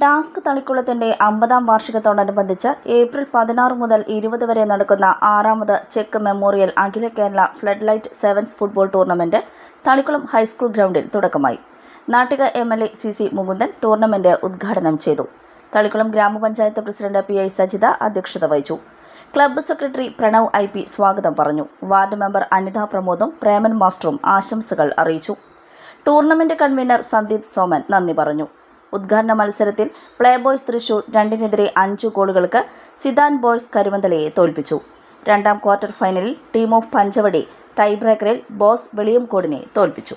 Task തളിക്കുളത്തിന്റെ അമ്പതാം വാർഷികത്തോടനുബന്ധിച്ച് April പതിനാറ് മുതൽ ഇരുപത് വരെ നടക്കുന്ന ആറാമത് ചെക്ക് മെമ്മോറിയൽ അഖില Kerala flood light sevens football tournament Thalikulam high school ഗ്രൗണ്ടിൽ തുടക്കമായി. Nattika M L A C C Mukundan tournament ഉദ്ഘാടനം ചെയ്തു. തളിക്കുളം ഗ്രാമപഞ്ചായത്ത് പ്രസിഡന്റ് പി ഐ സജിത അധ്യക്ഷത വഹിച്ചു. Club secretary Pranav I P സ്വാഗതം പറഞ്ഞു. വാർഡ് മെമ്പർ അനിത പ്രമോദും പ്രേമൻ മാസ്റ്ററും ആശംസകൾ അറിയിച്ചു. ടൂർണമെന്റ് കൺവീനർ സന്ദീപ് സോമൻ നന്ദി പറഞ്ഞു. ഉദ്ഘാടന മത്സരത്തിൽ പ്ലേ ബോയ്സ് തൃശൂർ രണ്ടിനെതിരെ അഞ്ച് ഗോളുകൾക്ക് സിദാൻ ബോയ്സ് കരുവന്തലയെ തോൽപ്പിച്ചു. രണ്ടാം ക്വാർട്ടർ ഫൈനലിൽ ടീം ഓഫ് പഞ്ചവടി ടൈ ബ്രേക്കറിൽ ബോസ് വെളിയംകോടിനെ തോൽപ്പിച്ചു.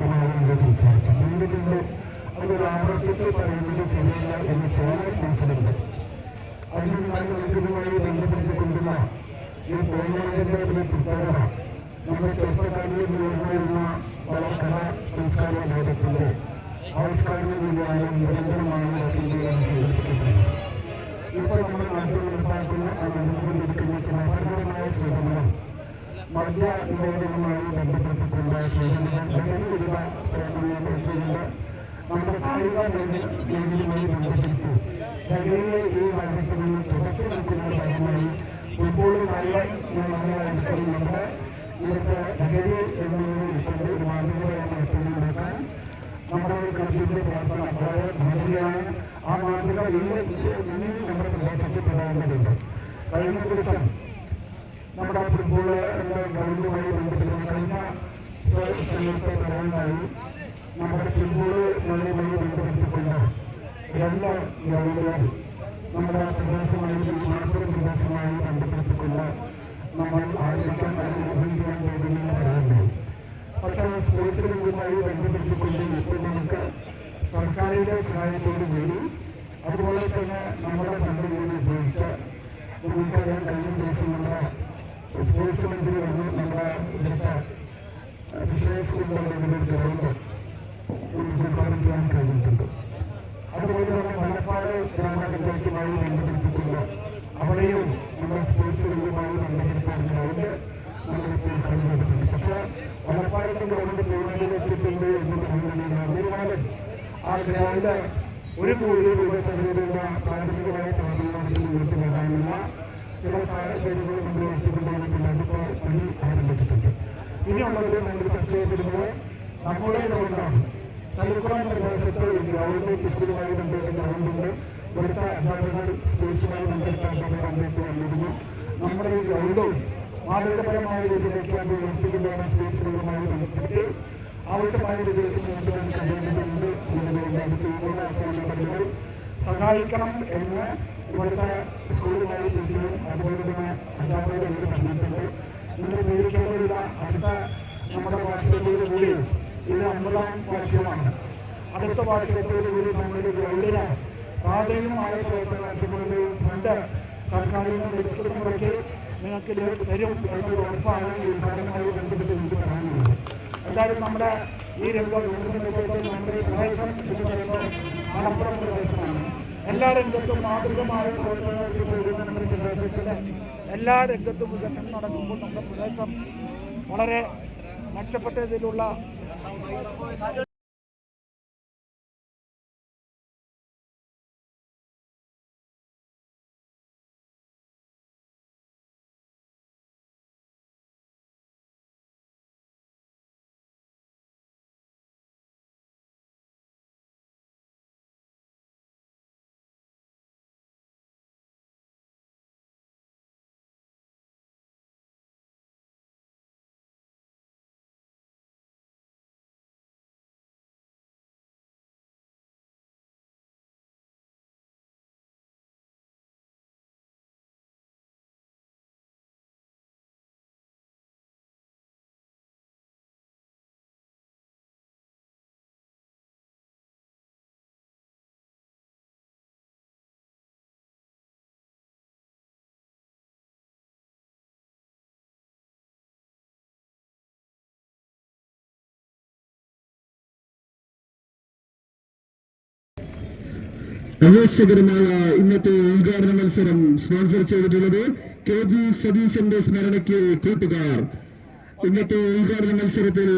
ഇവിടെ സംസാരിച്ചു. വീണ്ടും അതൊരു ആവർത്തിച്ച് പറയുന്നത് ശരിയല്ല എന്ന് തോന്നി മനസ്സിലുണ്ട്. അതിനുമായി നൽകുന്നതുമായി ബന്ധപ്പെടുത്തിക്കൊണ്ടുള്ള ഈ ടൂർണമെന്റിന്റെ ഒരു പ്രത്യേകത നമ്മുടെ ചെറുപ്പക്കാരിൽ ഉയർന്നിരുന്ന പല കലാ സംസ്കാര ലോകത്തിന്റെ ആവിഷ്കാരങ്ങൾ കൂടിയാണ് നിരന്തരമായ ചിന്തകളാണ് സ്വീകരിക്കപ്പെടുന്നത് ഇപ്പോൾ നമ്മുടെ നാട്ടിൽ നടപ്പാക്കുന്ന നടന്നുകൊണ്ടിരിക്കുന്ന അപകടമായ സേവനങ്ങൾ മദ്യ നിരോധനവുമായി ബന്ധപ്പെട്ടിട്ടുണ്ട്. സേവനങ്ങൾ ലഹരിവിരുദ്ധ പ്രവർത്തനങ്ങൾ ചെയ്യുന്ന നമ്മുടെ കായിക മേഖലയുമായി ബന്ധപ്പെടുത്തി ലഹരിയെ ഈ വൈദ്യത്തിൽ നിന്ന് തുടച്ചു നിൽക്കുന്ന ഭാഗമായി ഫുട്ബോളുമായി നമ്മുടെ ഇവിടുത്തെ ലഹരി എന്നതിനെ ഉൾക്കൊണ്ട് ഒരു മാതൃകയായ മാറ്റങ്ങളുണ്ടാക്കാൻ നമ്മുടെ ക്ലബിന്റെ പ്രവർത്തനം വളരെ മാതൃകയാണ് ആ മാതൃക ഇന്ന് ഇനിയും നമ്മുടെ പ്രദേശത്ത് തുടങ്ങേണ്ടതുണ്ട് കഴിഞ്ഞ ദിവസം നമ്മുടെ ഫുട്ബോൾ ഗ്രൗണ്ടുമായി ബന്ധപ്പെട്ട് പറയാനായി നമ്മുടെ ഫുട്ബോൾ ഗ്രൗണ്ടുമായി ബന്ധപ്പെട്ടിട്ടുണ്ട് രണ്ട് ഗ്രൗണ്ടുകൾ നമ്മുടെ പ്രദേശമായി മലപ്പുറം പ്രദേശമായി ബന്ധപ്പെട്ടിട്ടുണ്ട് നമ്മൾ ആരംഭിക്കാൻ അനുഭവിക്കാൻ പോകുമെന്ന് പറയുന്നത്. പക്ഷേ സ്പോർട്സ് രംഗവുമായി ബന്ധപ്പെടുത്തിക്കൊണ്ട് ഇപ്പോൾ നമുക്ക് സർക്കാരിന്റെ സഹായത്തോടു കൂടി അതുപോലെ തന്നെ നമ്മുടെ ഫണ്ട് കൂടി ഉപയോഗിച്ച് നമുക്കറിയാൻ കഴിഞ്ഞ ദിവസം നമ്മുടെ സ്പോർട്സ് മന്ത്രി വന്നു നമ്മുടെ ഇവിടുത്തെ വിഷയ സ്കൂളിലെ ഗ്രൗണ്ട് ഉദ്ഘാടനം ചെയ്യാൻ കഴിഞ്ഞിട്ടുണ്ട് അതുപോലെ തന്നെ മലപ്പാട് ഗ്രാമപഞ്ചായത്തുമായി ബന്ധപ്പെടുത്തിക്കൊണ്ട് അവിടെയും നമ്മുടെ സ്പോർട്സ് രംഗവുമായി ബന്ധപ്പെടുത്തിയ ഗ്രൗണ്ട് നമ്മളിപ്പോൾ കണ്ടുവരുന്നുണ്ട് പക്ഷേ മലപ്പാടിന്റെ ഗ്രൗണ്ട് പൂർണതയിലെത്തിയിട്ടുണ്ട് എന്ന് പറയുന്നത് എന്നിരുന്നാലും ആ ഗ്രൗണ്ട് ഒരു കോടി രൂപ ചെലവിലുള്ള പ്രാഥമികമായ പ്രവർത്തനങ്ങൾക്ക് വീട്ടിൽ പോകാനുള്ള ബന്ധപ്പെട്ട ബന്ധപ്പെട്ട ബന്ധപ്പെട്ട് സഹായിക്കണം എന്ന് ഇവിടുത്തെ സ്കൂളുമായി കുട്ടികളും അതുപോലെ തന്നെ അധ്യാപകരും അവർ പറഞ്ഞിട്ടുണ്ട് ഇന്ന് ഉപയോഗിക്കേണ്ടതില്ല അടുത്ത നമ്മുടെ വാർഷികത്തോടു കൂടി ഇത് അമ്പതാം വാർഷികമാണ് അടുത്ത വാർഷികത്തോടു കൂടി നമ്മുടെ ഗ്രൗണ്ടിന് പ്രാഥമികമായ പ്രവർത്തനങ്ങളുടെ ഫണ്ട് സർക്കാരിൽ നിന്ന് ലഭിക്കുന്നവർക്ക് നിങ്ങൾക്ക് തരും എന്നൊരു ഉറപ്പാണ്. ഈ ഉദ്ഘാടനവുമായി ബന്ധപ്പെട്ട് എനിക്ക് പറയാനുള്ളത്. എന്തായാലും നമ്മുടെ ഈ രംഗം നമ്മുടെ പ്രദേശം എന്ന് പറയുമ്പോൾ മലപ്പുറം പ്രദേശമാണ്. എല്ലാ രംഗത്തും മാതൃകമായ പ്രവർത്തനങ്ങൾ നമ്മുടെ എല്ലാ രംഗത്തും വികസനം നടക്കുമ്പോൾ നമ്മുടെ പ്രദേശം വളരെ മെച്ചപ്പെട്ട രീതിയിലുള്ള ആവേശകരമായ ഇന്നത്തെ ഉദ്ഘാടന മത്സരം സ്പോൺസർ ചെയ്തിട്ടുള്ളത് കെ ജി സതീശന്റെ സ്മരണയ്ക്ക് കൂട്ടുകാർ. ഇന്നത്തെ ഉദ്ഘാടന മത്സരത്തിൽ